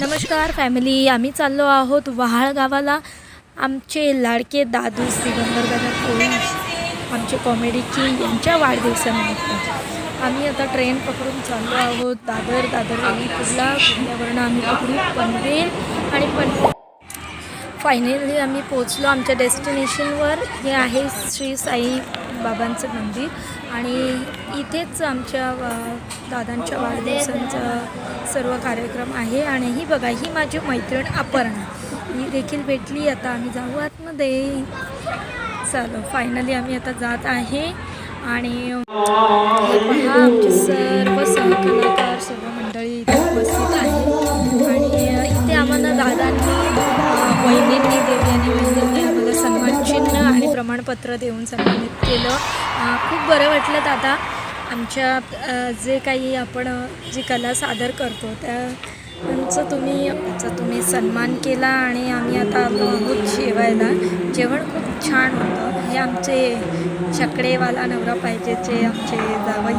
नमस्कार फॅमिली आम्ही चाललो आहोत वहाळ गावाला आमचे लाडके दादू दिगंबर दादा कोळी आमचे कॉमेडी किंग यांच्या वाढदिवसानिमित्त. आम्ही आता ट्रेन पकडून चाललो आहोत दादर दादर आम्ही पुढला पुढल्यावरनं आम्ही पकडू पनवेल आणि पनवेल. फायनली आम्ही पोचलो आमच्या डेस्टिनेशनवर हे आहे श्री साई बाबांचं मंदिर आणि इथेच आमच्या वा- दादांच्या वाढदिवसांचा सर्व कार्यक्रम आहे. आणि ही बघा ही माझी मैत्रीण अपर्णा. ही देखील भेटली. आता आम्ही जाऊ आतमध्ये. चालो फायनली आम्ही आता जात आहे. आणि हे पहा आमचे सर्व सहकलाकार सर्व मंडळी प्रमाणपत्र देऊन सन्मानित केलं. खूप बरं वाटलं दादा. आमच्या जे काही आपण जी कला सादर करतो त्या त्यांचं तुम्ही चा तुम्ही सन्मान केला आणि आम्ही आता आलो आहोत जेवायला. जेवण खूप छान होतं. हे आमचे छकडेवाला नवरा पाहिजेचे आमचे जावई.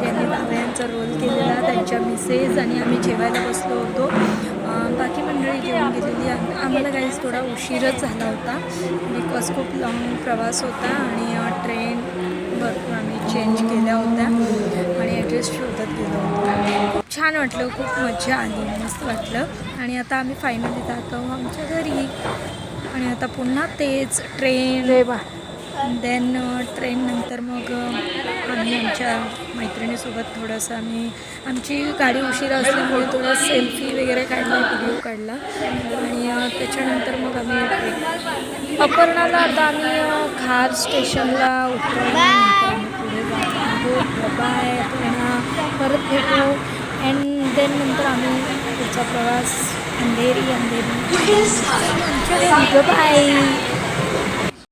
ज्यांनी जावयांचा रोल केलेला त्यांच्या मिसेस आणि आम्ही जेवायला बसलो होतो. वेळ घेऊन गेलेली आम्हाला काहीच थोडा उशीरच झाला होता. बिकॉज खूप लाँग प्रवास होता आणि ट्रेन भरपूर आम्ही चेंज केल्या होत्या आणि ॲड्रेस शोधत गेलो होतो. छान वाटलं खूप मजा आली मस्त वाटलं. आणि आता आम्ही फायनली जातो आमच्या घरी. आणि आता पुन्हा तेच ट्रेन देन ट्रेन नंतर मग अ, आम्ही आमच्या मैत्रिणीसोबत थोडंसं आम्ही आमची गाडी उशिरा असल्यामुळे थोडं सेल्फी वगैरे काढला व्हिडिओ काढला. आणि अ, त्याच्यानंतर मग आम्ही अपर्णाला आता आम्ही खार स्टेशनला आम्ही पुढे बाय अपर्णा परत भेटू अँड देन नंतर आम्ही पुढचा प्रवास अंधेरी अंधेरी. बाय.